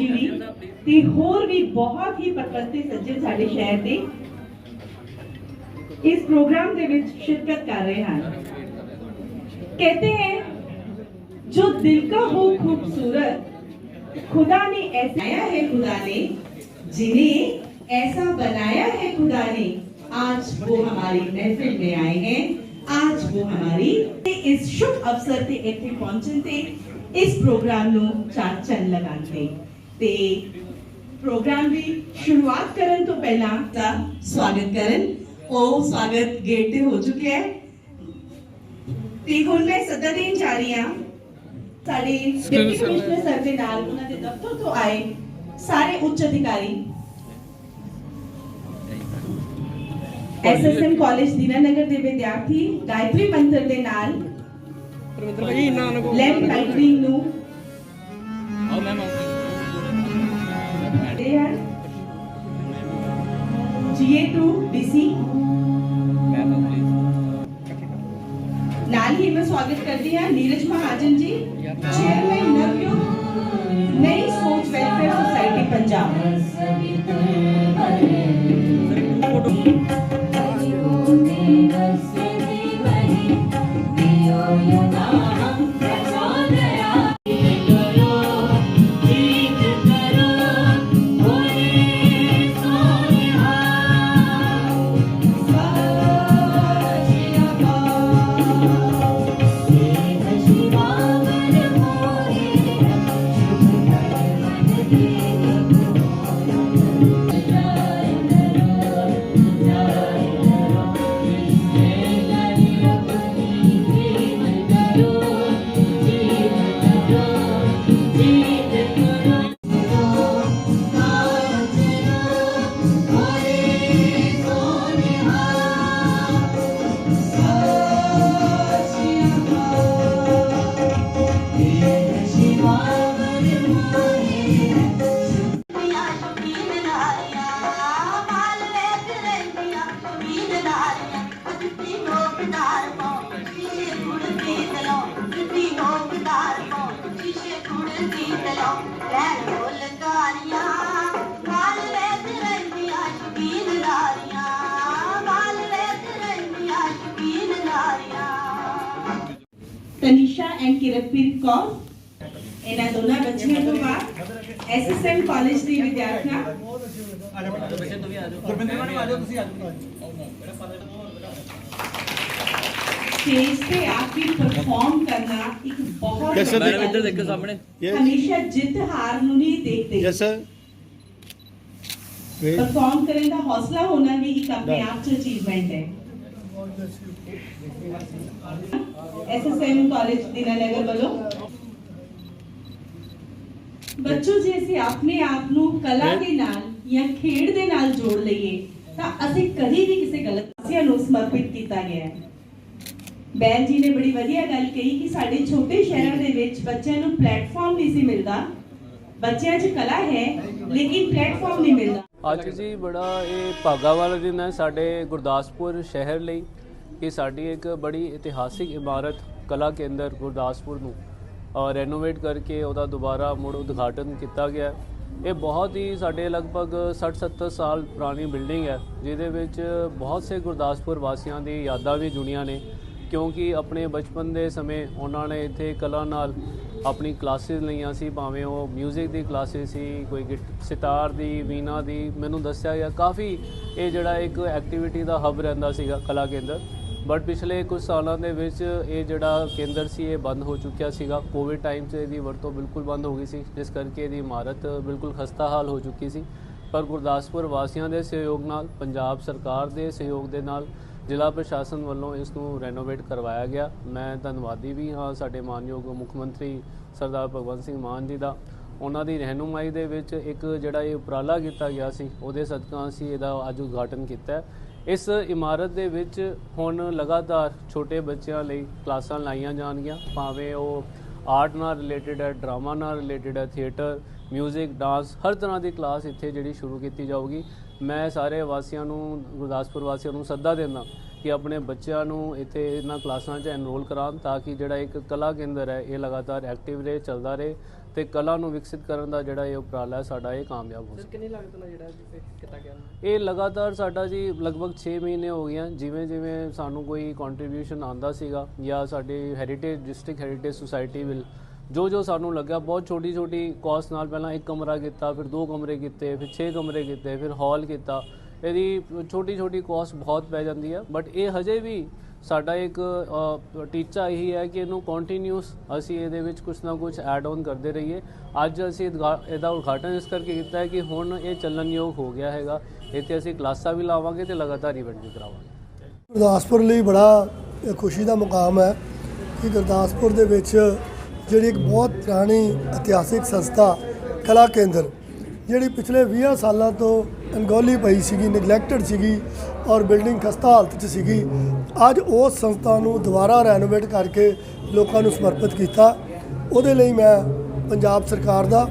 ਜੀ ਵੀ ਤੇ ਹੋਰ ਵੀ ਬਹੁਤ ਹੀ ਪਰਵਸਤੇ ਸੱਜਣ ਸਾਡੇ ਸ਼ਹਿਰ ਦੇ ਇਸ ਪ੍ਰੋਗਰਾਮ ਦੇ ਵਿੱਚ ਸ਼ਿਰਕਤ ਕਰ ਰਹੇ ਹਨ कहते हैं जो दिल का हो खूबसूरत खुदा ने ऐसा बनाया है खुदा ने जिन्हें ऐसा बनाया है खुदा ने आज वो हमारी महफिल में आए हैं आज वो हमारी इस शुभ अवसर ਤੇ ਇੱਥੇ ਪਹੁੰਚਣ ਤੇ ਇਸ ਪ੍ਰੋਗਰਾਮ ਨੂੰ ਚਾਰ ਚੰਨ ਲਗਾਉਣ ਤੇ ਤੇ ਪ੍ਰੋਗਰਾਮ ਦੀ ਸ਼ੁਰੂਆਤ ਕਰਨ ਤੋਂ ਪਹਿਲਾਂ ਦਾ ਸਵਾਗਤ ਕਰਨ। ਉਹ ਸਵਾਗਤ ਗੇਟ ਤੇ ਹੋ ਚੁੱਕਿਆ ਹੈ। ਤੇ ਹੁਣ ਮੈਂ ਸੱਦਾ ਦੇਣ ਜਾ ਰਹੀ ਹਾਂ। ਸਾਡੇ ਡਿਪਟੀ ਕਮਿਸ਼ਨਰ ਸਰ ਦੇ ਨਾਲ ਉਹਨਾਂ ਦੇ ਦਫ਼ਤਰ ਤੋਂ ਆਏ ਸਾਰੇ ਉੱਚ ਅਧਿਕਾਰੀ। ਐਸਐਸਐਮ ਕਾਲਜ ਦੀਨਾਨਗਰ ਦੇ ਵਿਦਿਆਰਥੀ ਗਾਇਤਰੀ ਮੰਤਰ ਦੇ ਨਾਲ ਰਵਿੰਦਰ ਭਾਈ ਇਹਨਾਂ ਨੂੰ ਲੈਫਟ ਲਾਈਟਿੰਗ ਨੂੰ ਜੀ ਤਨੀਸ਼ਾ ਐਂਡ ਕਿਰਤਪ੍ਰੀਤ ਕੌਰ, ਇਹਨਾਂ ਦੋਨਾਂ ਬੱਚੀਆਂ ਤੋਂ ਬਾਅਦ ਐਸਐਸਐਮ ਕਾਲਜ ਦੀ ਵਿਦਿਆਰਥੀਆਂ ਸਟੇਜ ਤੇ ਆ ਕੇ ਪਰਫਾਰਮ ਕਰਨਾ ਇੱਕ ਬਹੁਤ Yes, sir, ਵੱਡਾ ਮੈਡਮ, ਇੱਧਰ देखो सामने ਯੈਸ ਹਮੇਸ਼ਾ ਜਿੱਤ ਹਾਰ ਨੂੰ ਨਹੀਂ ਦੇਖਦੇ ਯੈਸ ਸਰ ਵੇਟ ਪਰਫਾਰਮ ਕਰਨ ਦਾ ਹੌਸਲਾ ਹੋਣਾ ਵੀ ਇੱਕ ਆਪਣੇ Done. ਆਪ ਚ ਅਚੀਵਮੈਂਟ ਹੈ ਐਸਐਸਐਮ ਕਾਲਜ ਦੀਨਾਨਗਰ ਵੱਲੋਂ ਬੱਚੋ ਜੇ ਅਸੀਂ ਆਪਣੇ ਆਪ ਨੂੰ ਕਲਾ ਦੇ ਨਾਲ ਜਾਂ ਖੇਡ ਦੇ ਨਾਲ ਜੋੜ ਲਈਏ ਤਾਂ ਅਸੀਂ ਕਦੀ ਵੀ ਕਿਸੇ ਗਲਤ ਪਾਸਿਆਂ ਨੂੰ ਸਮਰਪਿਤ ਕੀਤਾ ਗਿਆ ਹੈ ਬੈਲ ਜੀ ਨੇ ਬੜੀ ਵਧੀਆ ਗੱਲ ਕਹੀ ਕਿ ਸਾਡੇ ਛੋਟੇ ਸ਼ਹਿਰਾਂ ਦੇ ਵਿੱਚ ਬੱਚਿਆਂ ਨੂੰ ਪਲੇਟਫਾਰਮ ਨਹੀਂ ਸੀ ਮਿਲਦਾ। ਬੱਚਿਆਂ 'ਚ ਕਲਾ ਹੈ, ਲੇਕਿਨ ਪਲੇਟਫਾਰਮ ਨਹੀਂ ਮਿਲਦਾ। ਅੱਜ ਜੀ ਬੜਾ ਇਹ ਭਾਗਾ ਵਾਲਾ ਦਿਨ ਹੈ ਸਾਡੇ ਗੁਰਦਾਸਪੁਰ ਸ਼ਹਿਰ ਲਈ ਇਹ ਸਾਡੀ ਇੱਕ ਬੜੀ ਇਤਿਹਾਸਿਕ ਇਮਾਰਤ ਕਲਾ ਕੇਂਦਰ ਗੁਰਦਾਸਪੁਰ ਨੂੰ ਰੈਨੋਵੇਟ ਕਰਕੇ ਉਹਦਾ ਦੁਬਾਰਾ ਮੁੜ ਉਦਘਾਟਨ ਕੀਤਾ ਗਿਆ ਇਹ ਬਹੁਤ ਹੀ ਸਾਡੇ ਲਗਭਗ 60-70 ਸਾਲ ਪੁਰਾਣੀ ਬਿਲਡਿੰਗ ਹੈ, ਜਿਹਦੇ ਵਿੱਚ ਬਹੁਤ ਸੇ ਗੁਰਦਾਸਪੁਰ ਵਾਸੀਆਂ ਦੀ ਯਾਦਾਂ ਵੀ ਜੁੜੀਆਂ ਨੇ। ਕਿਉਂਕਿ ਆਪਣੇ ਬਚਪਨ ਦੇ ਸਮੇਂ ਉਹਨਾਂ ਨੇ ਇੱਥੇ ਕਲਾ ਨਾਲ ਆਪਣੀ ਕਲਾਸਿਸ ਲਈਆਂ ਸੀ, ਭਾਵੇਂ ਉਹ 뮤직 ਦੀ ਕਲਾਸਿਸ ਸੀ, ਕੋਈ ਗਿਟ- ਸਿਤਾਰ ਦੀ, ਵੀਨਾ ਦੀ, ਮੈਨੂੰ ਦੱਸਿਆ ਗਿਆ ਕਾਫੀ ਇਹ ਜਿਹੜਾ ਇੱਕ ਐਕਟੀਵਿਟੀ ਦਾ ਹੱਬ ਰਹਿੰਦਾ ਸੀਗਾ ਕਲਾ ਕੇਂਦਰ। ਬਟ ਪਿਛਲੇ ਕੁਝ ਸਾਲਾਂ ਦੇ ਵਿੱਚ ਇਹ ਜਿਹੜਾ ਕੇਂਦਰ ਸੀ, ਇਹ ਬੰਦ ਹੋ ਚੁੱਕਿਆ ਸੀਗਾ। ਕੋਵਿਡ ਟਾਈਮ 'ਚ ਇਹਦੀ ਵਰਤੋਂ ਬਿਲਕੁਲ ਬੰਦ ਹੋ ਗਈ ਸੀ, ਜਿਸ ਕਰਕੇ ਇਹਦੀ ਇਮਾਰਤ ਬਿਲਕੁਲ ਖਸਤਾ ਹਾਲ ਹੋ ਚੁੱਕੀ ਸੀ। ਪਰ ਗੁਰਦਾਸਪੁਰ ਵਾਸੀਆਂ ਦੇ ਸਹਿਯੋਗ ਨਾਲ, ਪੰਜਾਬ ਸਰਕਾਰ ਦੇ ਸਹਿਯੋਗ ਦੇ ਨਾਲ ਜ਼ਿਲ੍ਹਾ ਪ੍ਰਸ਼ਾਸਨ ਵੱਲੋਂ ਇਸ ਨੂੰ ਰੈਨੋਵੇਟ ਕਰਵਾਇਆ ਗਿਆ। ਮੈਂ ਧੰਨਵਾਦੀ ਵੀ ਹਾਂ ਸਾਡੇ ਮਾਨਯੋਗ ਮੁੱਖ ਮੰਤਰੀ ਸਰਦਾਰ ਭਗਵੰਤ ਸਿੰਘ ਮਾਨ ਜੀ ਦਾ। ਉਹਨਾਂ ਦੀ ਰਹਿਨੁਮਾਈ ਦੇ ਵਿੱਚ ਇੱਕ ਜਿਹੜਾ ਇਹ ਉਪਰਾਲਾ ਕੀਤਾ ਗਿਆ ਸੀ, ਉਹਦੇ ਸਦਕਾ ਅਸੀਂ ਇਹਦਾ ਅੱਜ ਉਦਘਾਟਨ ਕੀਤਾ ਇਸ ਇਮਾਰਤ ਦੇ ਵਿੱਚ ਹੁਣ ਲਗਾਤਾਰ ਛੋਟੇ ਬੱਚਿਆਂ ਲਈ ਕਲਾਸਾਂ ਲਾਈਆਂ ਜਾਣਗੀਆਂ, ਭਾਵੇਂ ਉਹ ਆਰਟ ਨਾਲ ਰਿਲੇਟਡ ਹੈ ਡਰਾਮਾ ਨਾਲ ਰਿਲੇਟਡ ਹੈ ਥੀਏਟਰ 뮤직 ਡਾਂਸ ਹਰ ਤਰ੍ਹਾਂ ਦੀ ਕਲਾਸ ਇੱਥੇ ਜਿਹੜੀ ਸ਼ੁਰੂ ਕੀਤੀ ਜਾਊਗੀ। ਮੈਂ ਸਾਰੇ ਵਾਸੀਆਂ ਨੂੰ ਗੁਰਦਾਸਪੁਰ ਵਾਸੀਆਂ ਨੂੰ ਸੱਦਾ ਦਿੰਦਾ ਕਿ ਆਪਣੇ ਬੱਚਿਆਂ ਨੂੰ ਇੱਥੇ ਇਹਨਾਂ ਕਲਾਸਾਂ 'ਚ ਐਨਰੋਲ ਕਰਾਉਣ ਤਾਂ ਕਿ ਜਿਹੜਾ ਇੱਕ ਕਲਾ ਕੇਂਦਰ ਹੈ ਇਹ ਲਗਾਤਾਰ ਐਕਟਿਵ ਰਹੇ ਚੱਲਦਾ ਰਹੇ ਤੇ ਕਲਾ ਨੂੰ ਵਿਕਸਿਤ ਕਰਨ ਦਾ ਜਿਹੜਾ ਇਹ ਉਪਰਾਲਾ ਹੈ ਸਾਡਾ ਇਹ ਕਾਮਯਾਬ ਹੋ ਸਕੇ। ਕਿੰਨੀ ਲਾਗਤ ਨਾਲ ਜਿਹੜਾ ਕੀਤਾ ਗਿਆ ਇਹ ਲਗਾਤਾਰ ਸਾਡਾ ਜੀ ਲਗਭਗ 6 ਮਹੀਨੇ ਹੋ ਗਏ ਜਿਵੇਂ ਜਿਵੇਂ ਸਾਨੂੰ ਕੋਈ ਕੰਟਰੀਬਿਊਸ਼ਨ ਆਂਦਾ ਸੀਗਾ ਜਾਂ ਸਾਡੀ heritage district heritage society will ਜੋ ਜੋ ਸਾਨੂੰ ਲੱਗਾ ਬਹੁਤ ਛੋਟੀ ਛੋਟੀ ਕਾਸਟ ਨਾਲ ਪਹਿਲਾਂ ਇੱਕ ਕਮਰਾ ਕੀਤਾ, ਫਿਰ ਦੋ ਕਮਰੇ ਕੀਤੇ, ਫਿਰ 6 ਕਮਰੇ ਕੀਤੇ, ਫਿਰ ਹਾਲ ਕੀਤਾ। ਇਹਦੀ ਛੋਟੀ ਛੋਟੀ ਕਾਸਟ ਬਹੁਤ ਪੈ ਜਾਂਦੀ ਹੈ ਬਟ ਇਹ ਹਜੇ ਵੀ ਸਾਡਾ ਇੱਕ ਟੀਚਾ ਇਹੀ ਹੈ ਕਿ ਇਹਨੂੰ ਕੰਟੀਨਿਊਸ ਅਸੀਂ ਇਹਦੇ ਵਿੱਚ ਕੁਝ ਨਾ ਕੁਝ ਐਡ ਔਨ ਕਰਦੇ ਰਹੀਏ। ਅੱਜ ਅਸੀਂ ਇਹਦਾ ਇਹਦਾ ਉਦਘਾਟਨ ਇਸ ਕਰਕੇ ਕੀਤਾ ਹੈ ਕਿ ਹੁਣ ਇਹ ਚੱਲਣਯੋਗ ਹੋ ਗਿਆ ਹੈਗਾ। ਇੱਥੇ ਅਸੀਂ ਕਲਾਸਾਂ ਵੀ ਲਾਵਾਂਗੇ ਤੇ ਲਗਾਤਾਰ ਇਵੈਂਟ ਵੀ ਕਰਾਵਾਂਗੇ। ਗੁਰਦਾਸਪੁਰ ਲਈ ਬੜਾ ਖੁਸ਼ੀ ਦਾ ਮੁਕਾਮ ਹੈ ਕਿ ਗੁਰਦਾਸਪੁਰ ਦੇ ਵਿੱਚ ਜਿਹੜੀ ਇੱਕ ਬਹੁਤ ਪੁਰਾਣੀ ਇਤਿਹਾਸਿਕ ਸੰਸਥਾ, ਕਲਾ ਕੇਂਦਰ, ਜਿਹੜੀ ਪਿਛਲੇ 20 ਸਾਲਾਂ ਤੋਂ ਅਣਗੌਲੀ ਪਈ ਸੀਗੀ ਨੈਗਲੈਕਟਡ ਸੀਗੀ ਔਰ ਬਿਲਡਿੰਗ ਖਸਤਾ ਹਾਲਤ 'ਚ ਸੀਗੀ, ਅੱਜ ਉਸ ਸੰਸਥਾ ਨੂੰ ਦੁਬਾਰਾ ਰੈਨੋਵੇਟ ਕਰਕੇ ਲੋਕਾਂ ਨੂੰ ਸਮਰਪਿਤ ਕੀਤਾ। ਉਹਦੇ ਲਈ ਮੈਂ ਪੰਜਾਬ ਸਰਕਾਰ ਦਾ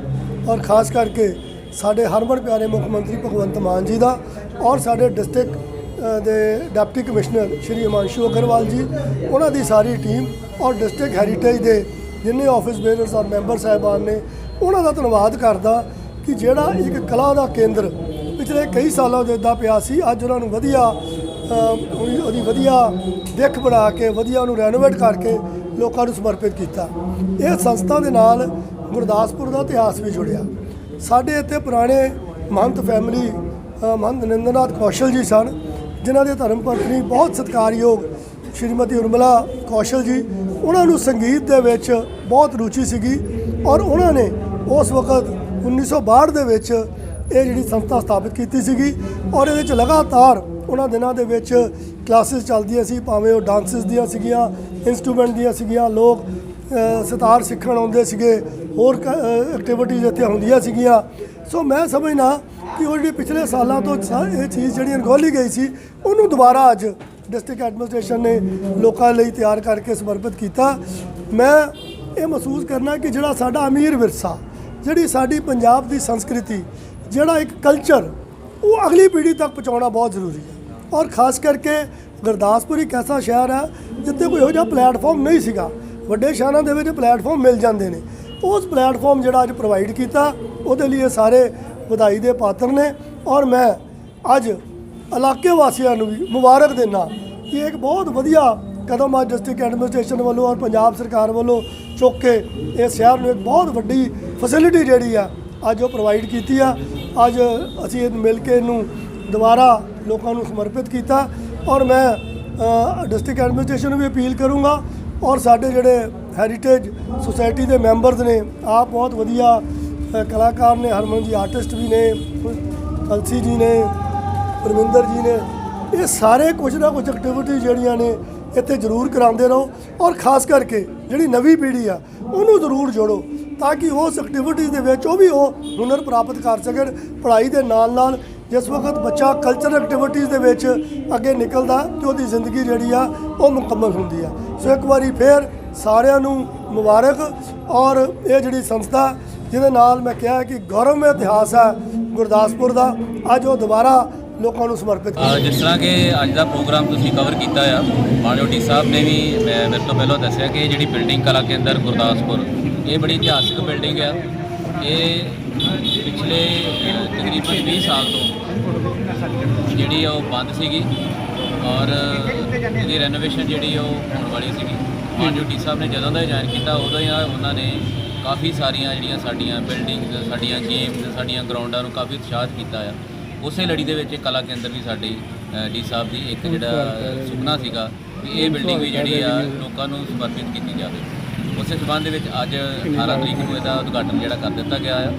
ਔਰ ਖਾਸ ਕਰਕੇ ਸਾਡੇ ਹਰਮਨ ਪਿਆਰੇ ਮੁੱਖ ਮੰਤਰੀ ਭਗਵੰਤ ਮਾਨ ਜੀ ਦਾ ਔਰ ਸਾਡੇ ਡਿਸਟ੍ਰਿਕਟ ਦੇ ਡਿਪਟੀ ਕਮਿਸ਼ਨਰ ਸ਼੍ਰੀ ਹਿਮਾਂਸ਼ੂ ਅਗਰਵਾਲ ਜੀ, ਉਹਨਾਂ ਦੀ ਸਾਰੀ ਟੀਮ ਔਰ ਡਿਸਟ੍ਰਿਕਟ ਹੈਰੀਟੇਜ ਦੇ ਜਿੰਨੇ ਆਫਿਸ ਬੇਅਰਰਸ ਔਰ ਮੈਂਬਰ ਸਾਹਿਬਾਨ ਨੇ ਉਹਨਾਂ ਦਾ ਧੰਨਵਾਦ ਕਰਦਾ ਕਿ ਜਿਹੜਾ ਇੱਕ ਕਲਾ ਦਾ ਕੇਂਦਰ ਪਿਛਲੇ ਕਈ ਸਾਲਾਂ ਤੋਂ ਇੱਦਾਂ ਪਿਆ ਸੀ ਅੱਜ ਉਹਨਾਂ ਨੂੰ ਵਧੀਆ ਉਹਦੀ ਵਧੀਆ ਦਿੱਖ ਬਣਾ ਕੇ ਵਧੀਆ ਉਹਨੂੰ ਰੈਨੋਵੇਟ ਕਰਕੇ ਲੋਕਾਂ ਨੂੰ ਸਮਰਪਿਤ ਕੀਤਾ। ਇਹ ਸੰਸਥਾ ਦੇ ਨਾਲ ਗੁਰਦਾਸਪੁਰ ਦਾ ਇਤਿਹਾਸ ਵੀ ਜੁੜਿਆ। ਸਾਡੇ ਇੱਥੇ ਪੁਰਾਣੇ ਮਹੰਤ ਫੈਮਿਲੀ ਅ, ਮਹੰਤ ਨਿੰਦਨਾਥ ਕੌਸ਼ਲ ਜੀ ਸਨ ਜਿਨ੍ਹਾਂ ਦੇ ਧਰਮ ਪਤਨੀ ਬਹੁਤ ਸਤਿਕਾਰਯੋਗ ਸ਼੍ਰੀਮਤੀ ਉਰਮਲਾ ਕੌਸ਼ਲ ਜੀ, ਉਹਨਾਂ ਨੂੰ ਸੰਗੀਤ ਦੇ ਵਿੱਚ ਬਹੁਤ ਰੁਚੀ ਸੀਗੀ ਔਰ ਉਹਨਾਂ ਨੇ ਉਸ ਵਕਤ 1962 ਦੇ ਵਿੱਚ ਇਹ ਜਿਹੜੀ ਸੰਸਥਾ ਸਥਾਪਿਤ ਕੀਤੀ ਸੀਗੀ ਔਰ ਇਹਦੇ ਵਿੱਚ ਲਗਾਤਾਰ ਉਹਨਾਂ ਦਿਨਾਂ ਦੇ ਵਿੱਚ ਕਲਾਸਿਸ ਚੱਲਦੀਆਂ ਸੀ, ਭਾਵੇਂ ਉਹ ਡਾਂਸਿਸ ਦੀਆਂ ਸੀਗੀਆਂ ਇਨਸਟਰੂਮੈਂਟ ਦੀਆਂ ਸੀਗੀਆਂ, ਲੋਕ ਸਿਤਾਰ ਸਿੱਖਣ ਆਉਂਦੇ ਸੀਗੇ, ਹੋਰ ਐਕਟੀਵਿਟੀਜ਼ ਇੱਥੇ ਹੁੰਦੀਆਂ ਸੀਗੀਆਂ। ਸੋ ਮੈਂ ਸਮਝਣਾ ਕਿ ਉਹ ਜਿਹੜੀ ਪਿਛਲੇ ਸਾਲਾਂ ਤੋਂ ਇਹ ਚੀਜ਼ ਜਿਹੜੀ ਅਣਗੌਲੀ ਗਈ ਸੀ, ਉਹਨੂੰ ਦੁਬਾਰਾ ਅੱਜ ਡਿਸਟ੍ਰਿਕਟ ਐਡਮਿਨਿਸਟ੍ਰੇਸ਼ਨ ਨੇ ਲੋਕਾਂ ਲਈ ਤਿਆਰ ਕਰਕੇ ਸਮਰਪਿਤ ਕੀਤਾ। ਮੈਂ ਇਹ ਮਹਿਸੂਸ ਕਰਨਾ ਕਿ ਜਿਹੜਾ ਸਾਡਾ ਅਮੀਰ ਵਿਰਸਾ, ਜਿਹੜੀ ਸਾਡੀ ਪੰਜਾਬ ਦੀ ਸੰਸਕ੍ਰਿਤੀ, ਜਿਹੜਾ ਇੱਕ ਕਲਚਰ ਉਹ ਅਗਲੀ ਪੀੜ੍ਹੀ ਤੱਕ ਪਹੁੰਚਾਉਣਾ ਬਹੁਤ ਜ਼ਰੂਰੀ ਹੈ। ਔਰ ਖਾਸ ਕਰਕੇ ਗੁਰਦਾਸਪੁਰ ਇੱਕ ਐਸਾ ਸ਼ਹਿਰ ਹੈ ਜਿੱਥੇ ਕੋਈ ਇਹੋ ਜਿਹਾ ਪਲੇਟਫਾਰਮ ਨਹੀਂ ਸੀਗਾ। ਵੱਡੇ ਸ਼ਹਿਰਾਂ ਦੇ ਵਿੱਚ ਪਲੇਟਫਾਰਮ ਮਿਲ ਜਾਂਦੇ ਨੇ। ਉਸ ਪਲੇਟਫਾਰਮ ਜਿਹੜਾ ਅੱਜ ਪ੍ਰੋਵਾਈਡ ਕੀਤਾ, ਉਹਦੇ ਲਈ ਇਹ ਸਾਰੇ ਵਧਾਈ ਦੇ ਪਾਤਰ ਨੇ। ਔਰ ਮੈਂ ਅੱਜ ਇਲਾਕੇ ਵਾਸੀਆਂ ਨੂੰ ਵੀ ਮੁਬਾਰਕ ਦਿੰਦਾ। ਇਹ ਇੱਕ ਬਹੁਤ ਵਧੀਆ ਕਦਮ ਆ ਡਿਸਟ੍ਰਿਕਟ ਐਡਮਿਨਿਸਟ੍ਰੇਸ਼ਨ ਵੱਲੋਂ ਔਰ ਪੰਜਾਬ ਸਰਕਾਰ ਵੱਲੋਂ ਚੁੱਕ ਕੇ ਇਹ ਸ਼ਹਿਰ ਨੂੰ ਇੱਕ ਬਹੁਤ ਵੱਡੀ ਫੈਸਿਲਿਟੀ ਜਿਹੜੀ ਆ ਅੱਜ ਉਹ ਪ੍ਰੋਵਾਈਡ ਕੀਤੀ ਆ। ਅੱਜ ਅਸੀਂ ਇਹ ਮਿਲ ਕੇ ਇਹਨੂੰ ਦੁਬਾਰਾ ਲੋਕਾਂ ਨੂੰ ਸਮਰਪਿਤ ਕੀਤਾ ਔਰ ਮੈਂ ਡਿਸਟ੍ਰਿਕਟ ਐਡਮਿਨਿਸਟ੍ਰੇਸ਼ਨ ਨੂੰ ਵੀ ਅਪੀਲ ਕਰੂੰਗਾ ਔਰ ਸਾਡੇ ਜਿਹੜੇ ਹੈਰੀਟੇਜ ਸੁਸਾਇਟੀ ਦੇ ਮੈਂਬਰਸ ਨੇ ਆਪ ਬਹੁਤ ਵਧੀਆ ਕਲਾਕਾਰ ਨੇ ਹਰਮਨ ਜੀ ਆਰਟਿਸਟ ਵੀ ਨੇ ਅਲਸੀ ਜੀ ਨੇ ਪਰਮਿੰਦਰ ਜੀ ਨੇ, ਇਹ ਸਾਰੇ ਕੁਝ ਨਾ ਕੁਝ ਐਕਟੀਵਿਟੀ ਜਿਹੜੀਆਂ ਨੇ ਇੱਥੇ ਜ਼ਰੂਰ ਕਰਾਉਂਦੇ ਰਹੋ ਔਰ ਖਾਸ ਕਰਕੇ ਜਿਹੜੀ ਨਵੀਂ ਪੀੜ੍ਹੀ ਆ, ਉਹਨੂੰ ਜ਼ਰੂਰ ਜੋੜੋ ਤਾਂ ਕਿ ਉਸ ਐਕਟੀਵਿਟੀਜ਼ ਦੇ ਵਿੱਚ ਉਹ ਵੀ ਉਹ ਹੁਨਰ ਪ੍ਰਾਪਤ ਕਰ ਸਕਣ, ਪੜ੍ਹਾਈ ਦੇ ਨਾਲ ਨਾਲ ਜਿਸ ਵਕਤ ਬੱਚਾ ਕਲਚਰ ਐਕਟੀਵਿਟੀਜ਼ ਦੇ ਵਿੱਚ ਅੱਗੇ ਨਿਕਲਦਾ ਤੇ ਉਹਦੀ ਜ਼ਿੰਦਗੀ ਜਿਹੜੀ ਆ, ਉਹ ਮੁਕੰਮਲ ਹੁੰਦੀ ਆ। ਸੋ ਇੱਕ ਵਾਰੀ ਫੇਰ ਸਾਰਿਆਂ ਨੂੰ ਮੁਬਾਰਕ ਔਰ ਇਹ ਜਿਹੜੀ ਸੰਸਥਾ ਜਿਹਦੇ ਨਾਲ ਮੈਂ ਕਿਹਾ ਕਿ ਗੌਰਵਮय ਇਤਿਹਾਸ ਹੈ ਗੁਰਦਾਸਪੁਰ ਦਾ, ਅੱਜ ਉਹ ਦੁਬਾਰਾ ਲੋਕਾਂ ਨੂੰ ਸਮਰਪਿਤ ਅਹ ਜਿਸ ਤਰ੍ਹਾਂ ਕਿ ਅੱਜ ਦਾ ਪ੍ਰੋਗਰਾਮ ਤੁਸੀਂ ਕਵਰ ਕੀਤਾ ਆ ਮਾਨਯੋਟੀ ਸਾਹਿਬ ਨੇ ਵੀ ਮੈਂ ਮੇਰੇ ਤੋਂ ਪਹਿਲਾਂ ਦੱਸਿਆ ਕਿ ਜਿਹੜੀ ਬਿਲਡਿੰਗ ਕਲਾ ਕੇਂਦਰ ਗੁਰਦਾਸਪੁਰ, ਇਹ ਬੜੀ ਇਤਿਹਾਸਿਕ ਬਿਲਡਿੰਗ ਆ। ਇਹ ਪਿਛਲੇ ਤਕਰੀਬਨ 20 ਸਾਲ ਤੋਂ ਜਿਹੜੀ ਆ ਉਹ ਬੰਦ ਸੀਗੀ ਔਰ ਇਹਦੀ ਰੈਨੋਵੇਸ਼ਨ ਜਿਹੜੀ ਉਹ ਹੋਣ ਵਾਲੀ ਸੀਗੀ। ਮਾਨਯੋਟੀ ਸਾਹਿਬ ਨੇ ਜਦੋਂ ਦਾ ਜੁਆਇਨ ਕੀਤਾ, ਉਦੋਂ ਹੀ ਉਹਨਾਂ ਨੇ ਕਾਫੀ ਸਾਰੀਆਂ ਜਿਹੜੀਆਂ ਸਾਡੀਆਂ ਬਿਲਡਿੰਗਸ ਸਾਡੀਆਂ ਗੇਮਸ ਸਾਡੀਆਂ ਗਰਾਊਂਡਾਂ ਨੂੰ ਕਾਫੀ ਉਤਸ਼ਾਹਿਤ ਕੀਤਾ ਆ। ਉਸੇ ਲੜੀ ਦੇ ਵਿੱਚ ਕਲਾ ਕੇਂਦਰ ਵੀ ਸਾਡੀ ਡੀ ਸਾਹਿਬ ਦੀ ਇੱਕ ਜਿਹੜਾ ਸੁਪਨਾ ਸੀਗਾ ਕਿ ਇਹ ਬਿਲਡਿੰਗ ਵੀ ਜਿਹੜੀ ਆ ਲੋਕਾਂ ਨੂੰ ਸਮਰਪਿਤ ਕੀਤੀ ਜਾਵੇ। ਉਸੇ ਸਬੰਧ ਦੇ ਵਿੱਚ ਅੱਜ 18 ਤਰੀਕ ਨੂੰ ਇਹਦਾ ਉਦਘਾਟਨ ਜਿਹੜਾ ਕਰ ਦਿੱਤਾ ਗਿਆ ਆ।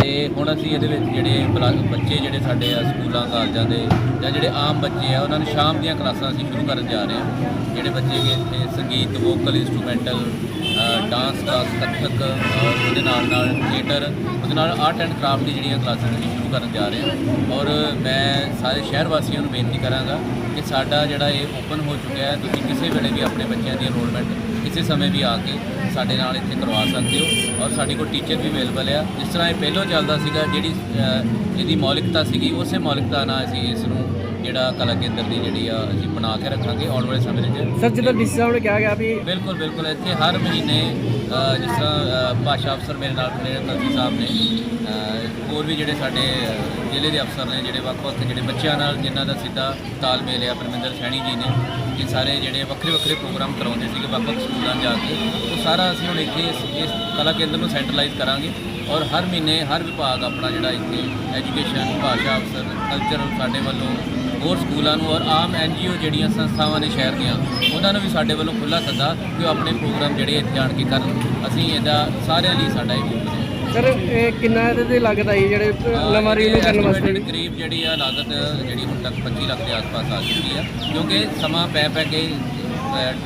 ਤੇ ਹੁਣ ਅਸੀਂ ਇਹਦੇ ਵਿੱਚ ਜਿਹੜੇ ਬੱਚੇ ਜਿਹੜੇ ਸਾਡੇ ਆ ਸਕੂਲਾਂ ਕਾਲਜਾਂ ਦੇ ਜਾਂ ਜਿਹੜੇ ਆਮ ਬੱਚੇ ਆ ਉਹਨਾਂ ਨੂੰ ਸ਼ਾਮ ਦੀਆਂ ਕਲਾਸਾਂ ਅਸੀਂ ਸ਼ੁਰੂ ਕਰਨ ਜਾ ਰਹੇ ਹਾਂ। ਜਿਹੜੇ ਬੱਚੇ ਕਿ ਇੱਥੇ ਸੰਗੀਤ vocal instrumental dance class Kathak ਔਰ ਉਹਦੇ ਨਾਲ ਨਾਲ ਥੀਏਟਰ ਉਹਦੇ ਨਾਲ ਆਰਟ ਐਂਡ ਕਰਾਫਟ ਦੀ ਜਿਹੜੀਆਂ ਕਲਾਸਾਂ ਅਸੀਂ ਸ਼ੁਰੂ ਕਰਨ ਜਾ ਰਹੇ ਹਾਂ। ਔਰ ਮੈਂ ਸਾਰੇ ਸ਼ਹਿਰ ਵਾਸੀਆਂ ਨੂੰ ਬੇਨਤੀ ਕਰਾਂਗਾ ਕਿ ਸਾਡਾ ਜਿਹੜਾ ਇਹ ਓਪਨ ਹੋ ਚੁੱਕਿਆ ਹੈ ਤੁਸੀਂ ਕਿਸੇ ਵੇਲੇ ਵੀ ਆਪਣੇ ਬੱਚਿਆਂ ਦੀ ਐਨਰੋਲਮੈਂਟ ਕਿਸੇ ਸਮੇਂ ਵੀ ਆ ਕੇ ਸਾਡੇ ਨਾਲ ਇੱਥੇ ਕਰਵਾ ਸਕਦੇ ਹੋ। ਔਰ ਸਾਡੇ ਕੋਲ ਟੀਚਰ ਵੀ ਅਵੇਲੇਬਲ ਆ। ਜਿਸ ਤਰ੍ਹਾਂ ਇਹ ਪਹਿਲਾਂ ਚੱਲਦਾ ਸੀਗਾ ਜਿਹੜੀ ਅ, ਇਹਦੀ ਮੌਲਿਕਤਾ ਸੀਗੀ ਉਸੇ ਮੌਲਿਕਤਾ ਨਾਲ ਅਸੀਂ ਇਸ ਨੂੰ ਜਿਹੜਾ ਕਲਾ ਕੇਂਦਰ ਦੀ ਜਿਹੜੀ ਆ ਅਸੀਂ ਬਣਾ ਕੇ ਰੱਖਾਂਗੇ ਆਉਣ ਵਾਲੇ ਸਮੇਂ ਵਿੱਚ। ਸਰ ਜਿੱਦਾਂ ਡੀਸੀ ਸਾਹਿਬ ਨੇ ਕਿਹਾ ਗਿਆ ਵੀ ਬਿਲਕੁਲ ਬਿਲਕੁਲ। ਇੱਥੇ ਹਰ ਮਹੀਨੇ ਜਿਸ ਤਰ੍ਹਾਂ ਭਾਸ਼ਾ ਅਫਸਰ ਮੇਰੇ ਨਾਲ ਨੇ ਕਲਸੀ ਸਾਹਿਬ ਨੇ। ਹੋਰ ਵੀ ਜਿਹੜੇ ਸਾਡੇ ਜ਼ਿਲ੍ਹੇ ਦੇ ਅਫਸਰ ਨੇ ਜਿਹੜੇ ਵੱਖ-ਵੱਖ ਜਿਹੜੇ ਬੱਚਿਆਂ ਨਾਲ ਜਿਨ੍ਹਾਂ ਦਾ ਸਿੱਧਾ ਤਾਲਮੇਲ ਹੈ ਪਰਮਿੰਦਰ ਸੈਣੀ ਜੀ ਨੇ ਇਹ ਸਾਰੇ ਜਿਹੜੇ ਵੱਖਰੇ ਵੱਖਰੇ ਪ੍ਰੋਗਰਾਮ ਕਰਾਉਂਦੇ ਸੀਗੇ ਵੱਖ-ਵੱਖ ਸਕੂਲਾਂ ਜਾ ਕੇ। ਉਹ ਸਾਰਾ ਅਸੀਂ ਹੁਣ ਇੱਥੇ ਇਸ ਇਸ ਕਲਾ ਕੇਂਦਰ ਨੂੰ ਸੈਂਟਰਲਾਈਜ਼ ਕਰਾਂਗੇ ਔਰ ਹਰ ਮਹੀਨੇ ਹਰ ਵਿਭਾਗ ਆਪਣਾ ਜਿਹੜਾ ਇੱਥੇ ਐਜੂਕੇਸ਼ਨ ਭਾਸ਼ਾ ਅਫਸਰ ਕਲਚਰ ਸਾਡੇ ਵੱਲੋਂ ਹੋਰ ਸਕੂਲਾਂ ਨੂੰ ਔਰ ਆਮ ਐਨਜੀਓ ਜਿਹੜੀਆਂ ਸੰਸਥਾਵਾਂ ਨੇ ਸ਼ਹਿਰ ਦੀਆਂ ਉਹਨਾਂ ਨੂੰ ਵੀ ਸਾਡੇ ਵੱਲੋਂ ਖੁੱਲ੍ਹਾ ਸੱਦਾ ਕਿ ਉਹ ਆਪਣੇ ਪ੍ਰੋਗਰਾਮ ਜਿਹੜੇ ਇੱਥੇ ਆਣ ਕੇ ਕਰਨ। ਅਸੀਂ ਇਹਦਾ ਸਾਰਿਆਂ ਲਈ ਸਾਡਾ ਇਹ ਹੈ ਸਰ ਇਹ ਕਿੰਨਾ ਇਹਦੇ ਤੇ ਲੱਗਦਾ ਜੀ ਜਿਹੜੇ ਨਵਾਂ ਰੀਨੂ ਕਰਨ ਵਾਸਤੇ? ਕਰੀਬ ਜਿਹੜੀ ਆ ਲਾਗਤ ਜਿਹੜੀ ਹੁਣ ਤੱਕ 25 ਲੱਖ ਦੇ ਆਸ-ਪਾਸ ਆ ਚੁੱਕੀ ਆ ਕਿਉਂਕਿ ਸਮਾਂ ਪੈ ਪੈ ਕੇ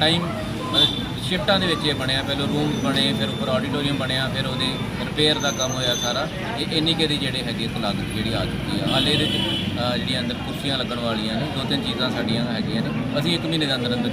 ਟਾਈਮ ਸ਼ਿਫਟਾਂ ਦੇ ਵਿੱਚ ਇਹ ਬਣਿਆ ਪਹਿਲਾਂ ਰੂਮ ਬਣੇ ਫਿਰ ਉੱਪਰ ਆਡੀਟੋਰੀਅਮ ਬਣਿਆ ਫਿਰ ਉਹਦੇ ਰਿਪੇਅਰ ਦਾ ਕੰਮ ਹੋਇਆ ਸਾਰਾ। ਇਹ ਇੰਨੀ ਕੁ ਦੀ ਜਿਹੜੇ ਹੈਗੇ ਲਾਗਤ ਜਿਹੜੀ ਆ ਚੁੱਕੀ ਆ। ਹਾਲੇ ਇਹਦੇ 'ਚ ਅ, ਜਿਹੜੀਆਂ ਅੰਦਰ ਕੁਰਸੀਆਂ ਲੱਗਣ ਵਾਲੀਆਂ ਨੇ ਦੋ ਤਿੰਨ ਚੀਜ਼ਾਂ ਸਾਡੀਆਂ ਹੈਗੀਆਂ ਨੇ। ਅਸੀਂ ਇੱਕ ਮਹੀਨੇ ਦੇ ਅੰਦਰ ਅੰਦਰ